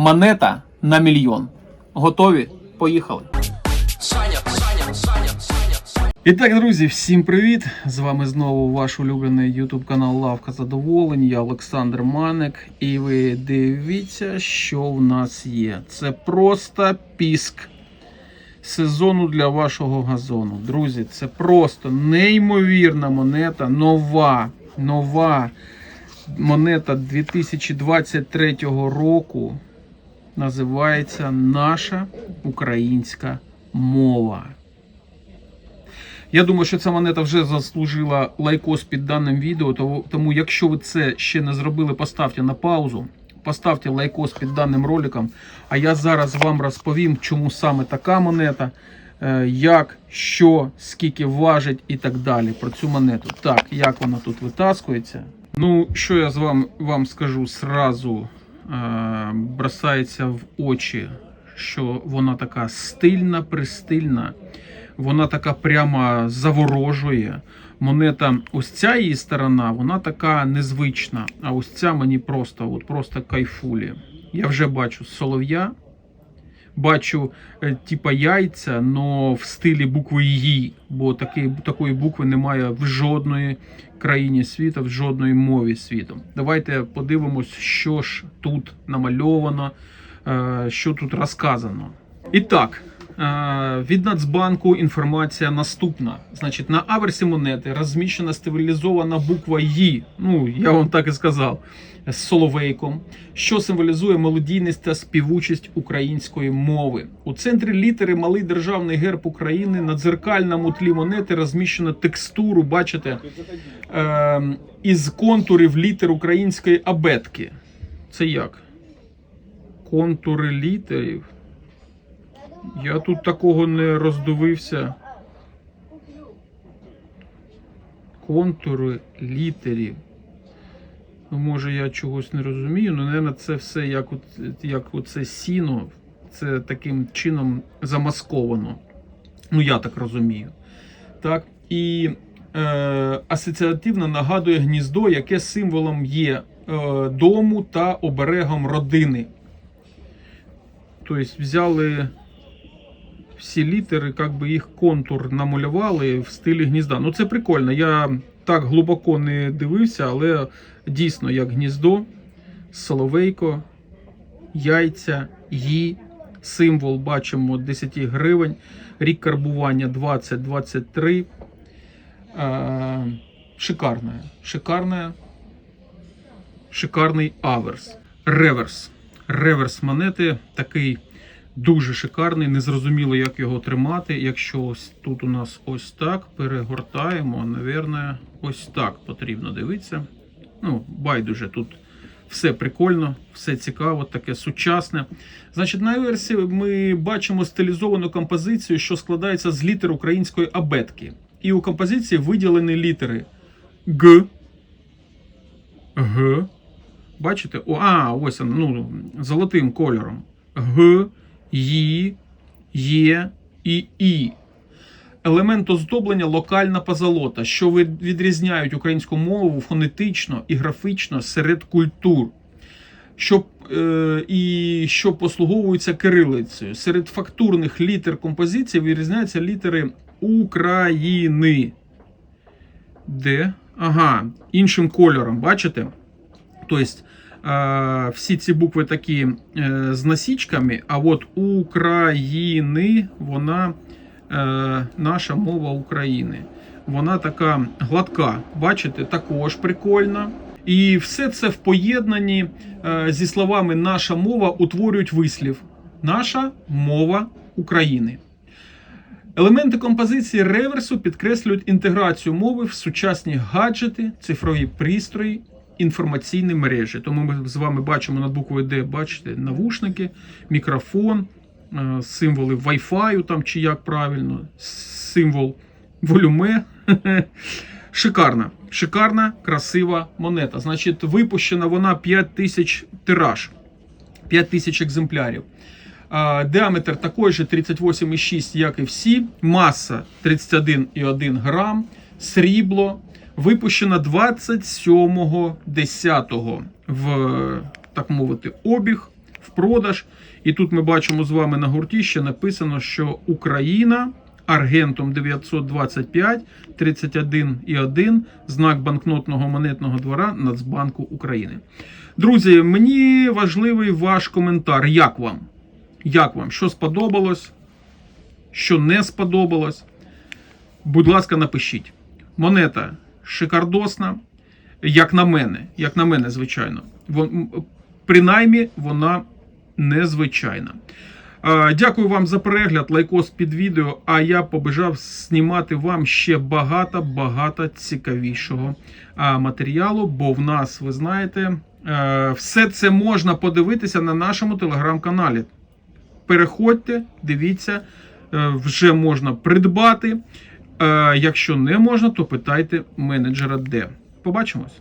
Монета на мільйон. Готові? Поїхали. І так, друзі, всім привіт! З вами знову ваш улюблений YouTube канал Лавка Задоволень. Я Олександр Маник. І ви дивіться, що в нас є. Це просто піск сезону для вашого газону. Друзі, це просто неймовірна монета, нова, нова монета 2023 року. Називається Наша українська мова. Я думаю, що ця монета вже заслужила лайкос під даним відео. Тому, якщо ви це ще не зробили, поставте на паузу, поставте лайкос під даним роликом. А я зараз вам розповім, чому саме така монета, е, як, що, скільки важить і так далі. Про цю монету. Так, як вона тут витаскується. Ну, що я з вами вам скажу сразу, е, бросається в очі, що вона така стильна, пристильна. Вона така прямо заворожує. Монета, ось ця її сторона, вона така незвична. А ось ця мені просто, от просто кайфулі. Я вже бачу солов'я, бачу е, типа яйця, но в стилі букви «Ї», бо таки, такої букви немає в жодної країні світу, в жодної мові світу. Давайте подивимось, що ж тут намальовано, е, що тут розказано. І так. Е, Від Нацбанку інформація наступна. Значить, на аверсі монети розміщена стилізована буква «Ї», ну я вам так і сказав, з соловейком, що символізує мелодійність та співучість української мови. У центрі літери малий державний герб України на дзеркальному тлі монети розміщено текстуру, бачите, е, із контурів літер української абетки. Це як? Контури літерів. Я тут такого не роздивився. Контури літерів. Ну, може, я чогось не розумію, але, мабуть, це все як, от, як оце сіно, це таким чином замасковано. Ну, я так розумію. Так, і е, асоціативно нагадує гніздо, яке символом є е, дому та оберегом родини. Тобто взяли всі літери, як би їх контур намалювали в стилі гнізда. Ну це прикольно. Я так глибоко не дивився, але дійсно як гніздо, соловейко, яйця, ї, символ бачимо 10 гривень, рік карбування 2023. Е, шикарне. Шикарне. Шикарний аверс. Реверс. Реверс монети такий дуже шикарний. Незрозуміло, як його тримати. Якщо ось тут у нас ось так перегортаємо, навірно, ось так потрібно дивитися. Ну, байдуже тут. Все прикольно, все цікаво, таке сучасне. Значить, на версії ми бачимо стилізовану композицію, що складається з літер української абетки. І у композиції виділені літери Г, Г. Бачите? О, а, ось ну, золотим кольором. Г, Ї, Є і І. Елемент оздоблення локальна позолота, що відрізняють українську мову фонетично і графічно серед культур, що, е, і що послуговуються кирилицею. Серед фактурних літер композиції відрізняються літери України. Де? Ага, іншим кольором, бачите? Тобто всі ці букви такі е, з насічками, а от України вона е, наша мова України. Вона така гладка, бачите, також прикольна. І все це в поєднанні е, зі словами наша мова утворюють вислів. Наша мова України. Елементи композиції реверсу підкреслюють інтеграцію мови в сучасні гаджети, цифрові пристрої, інформаційні мережі. Тому ми з вами бачимо над буквою Д, бачите, навушники, мікрофон, е, символи Wi-Fi, там чи як правильно, символ волюме. Шикарна, шикарна, красива монета. Значить, випущена вона 5 тисяч тираж, 5 тисяч екземплярів. А, Діаметр такий же 38,6, як і всі. Маса 31,1 грам. Срібло. Випущена 27.10 в, так мовити, обіг. в продаж. І тут ми бачимо з вами на гурті ще написано, що Україна аргентом 925 31,1 знак банкнотного монетного двора Нацбанку України. Друзі, мені важливий ваш коментар. Як вам? Як вам? Що сподобалось? Що не сподобалось? Будь ласка, напишіть. Монета шикардосна, як на мене, як на мене, звичайно. Принаймні, вона незвичайна. Дякую вам за перегляд, лайкос під відео. А я побажав знімати вам ще багато-багато цікавішого матеріалу, бо в нас, ви знаєте, е, все це можна подивитися на нашому телеграм-каналі. Переходьте, дивіться, е, вже можна придбати. Е, Якщо не можна, то питайте менеджера де. Побачимось.